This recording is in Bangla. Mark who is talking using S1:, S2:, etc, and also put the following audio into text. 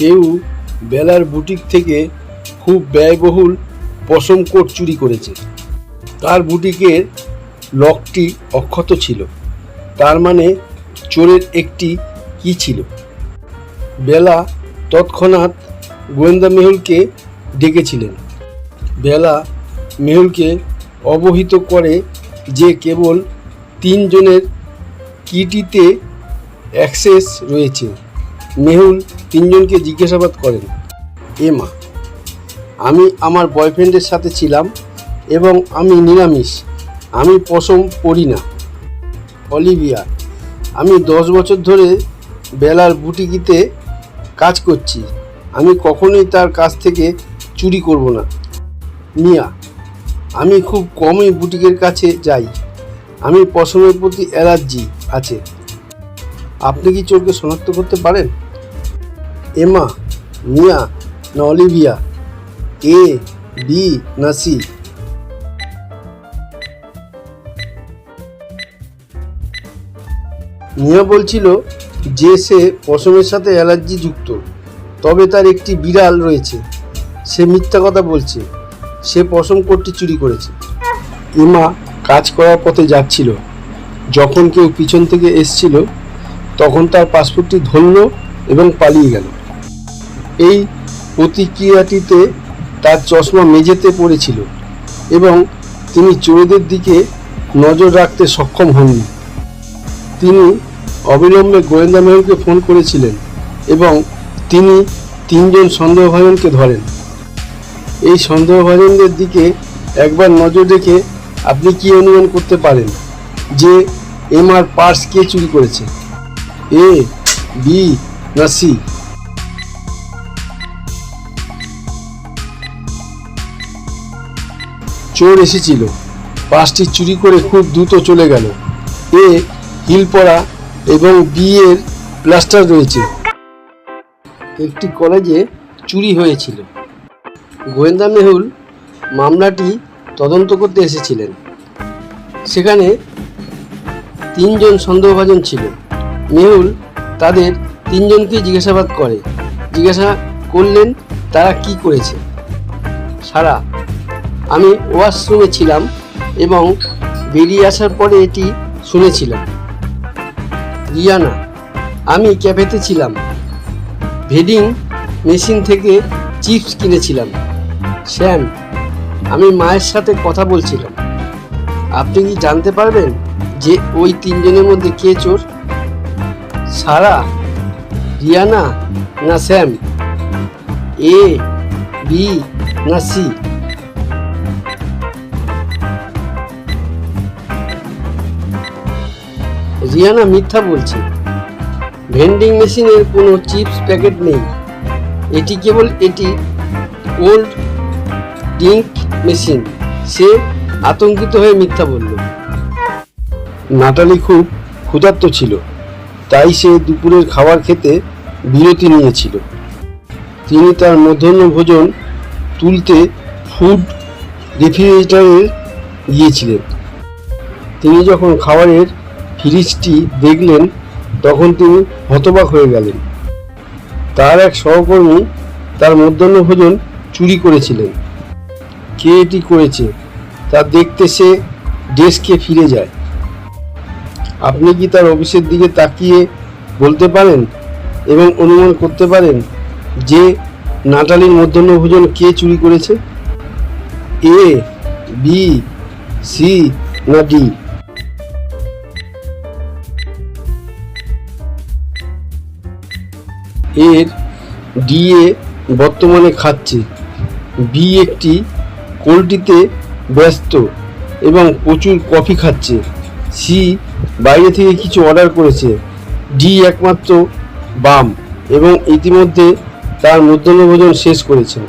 S1: কেউ বেলার বুটিক থেকে খুব ব্যয়বহুল পশম কোট চুরি করেছে। তার বুটিকের লকটি অক্ষত ছিল। তার মানে চোরের একটি কি ছিল? বেলা তৎক্ষণাৎ গোয়েন্দা মেহুলকে ডেকেছিলেন। বেলা মেহুলকে অবহিত করে যে কেবল তিনজনের কিটিতে অ্যাক্সেস রয়েছে। মেহুল তিনজনকে জিজ্ঞাসাবাদ করেন এমা আমি আমার বয়ফ্রেন্ডের সাথে ছিলাম এবং আমি নিরামিষ, আমি পশম পরি না। অলিভিয়া, আমি দশ বছর ধরে বেলার বুটিকিতে কাজ করছি, আমি কখনোই তার কাছ থেকে চুরি করব না। মিয়া, আমি খুব কমই বুটিকের কাছে যাই, আমি পশমের প্রতি অ্যালার্জি আছে। আপনি কি চোরকে শনাক্ত করতে পারেন? এমা মিয়া না অলিভিয়া এ বি না সি মিয়া বলছিল যে সে পশমের সাথে অ্যালার্জি যুক্ত, তবে তার একটি বিড়াল রয়েছে। সে মিথ্যা কথা বলছে। সে পশম কোটটি চুরি করেছে। ইমা কাজ করার পথে যাচ্ছিল। যখন কেউ পিছন থেকে এসছিল, তখন তার পাসপোর্টটি ধরল এবং পালিয়ে গেল। এই প্রতিক্রিয়াটিতে তার চশমা মেঝেতে পড়েছিল এবং তিনি চোরেদের দিকে নজর রাখতে সক্ষম হননি। তিনি অবিলম্বে গোয়েন্দা মেহুলকে ফোন করেছিলেন এবং তিনি তিনজন সন্দেহভাজনকে ধরেন। এই সন্দেহভাজনদের দিকে একবার নজর রেখে আপনি কি অনুমান করতে পারেন যে এমআর পার্স কে চুরি করেছে? এ, বি, না সি? চোর এসেছিল। পাসটি চুরি করে খুব দ্রুত চলে গেল। এ হিল পরা এবং বি এর প্লাস্টার রয়েছে। একটি কলেজে চুরি হয়েছিল। গোয়েন্দা মেহুল মামলাটি তদন্ত করতে এসেছিলেন। সেখানে তিনজন সন্দেহভাজন ছিল। মেহুল তাদের তিনজনকে জিজ্ঞাসাবাদ করে। জিজ্ঞাসা করলেন, তারা কি করেছে? সারা আমি ওয়াশরুমে ছিলাম এবং বেরিয়ে আসার পরে এটি শুনেছিলাম। রিয়ানা, আমি ক্যাফেতে ছিলাম। ভেডিং মেশিন থেকে চিপস কিনেছিলাম। শ্যাম, আমি মায়ের সাথে কথা বলছিলাম। আপনি কি জানতে পারবেন যে ওই তিনজনের মধ্যে কে চোর? সারা, রিয়ানা না শ্যাম? এ, বি, না সি? রিয়ানা মিথ্যা বলছে। ভেন্ডিং মেশিনের কোনো চিপস প্যাকেট নেই। এটি কেবল এটি ওল্ড ড্রিঙ্ক মেশিন। সে আতঙ্কিত হয়ে মিথ্যা বলল। নাটালি খুব ক্ষুধার্ত ছিল। তাই সে দুপুরের খাবার খেতে বিরতি নিয়েছিল। তিনি তার মধ্যাহ্ন ভোজন তুলতে ফুড রেফ্রিজারেটরে গিয়েছিলেন। তিনি যখন খাবারের ফ্রিজটি দেখলেন, তখন তিনি হতবাক হয়ে গেলেন। তার এক সহকর্মী তার মধ্যাহ্ন ভোজন চুরি করেছিলেন। কে এটি করেছে, তা দেখতে সে ডেস্কে ফিরে যায়। আপনি কি তার অফিসের দিকে তাকিয়ে বলতে পারেন এবং অনুমান করতে পারেন যে নাটালির মধ্যাহ্ন ভোজন কে চুরি করেছে? এ, বি, সি না ডি? এর ডিএ বর্তমানে খাচ্ছে। বি একটি কোল্ডটিতে ব্যস্ত এবং প্রচুর কফি খাচ্ছে। সি বাইরে থেকে কিছু অর্ডার করেছে। ডি একমাত্র বাম এবং ইতিমধ্যে তার মধ্যাহ্ন ভোজন শেষ করেছে।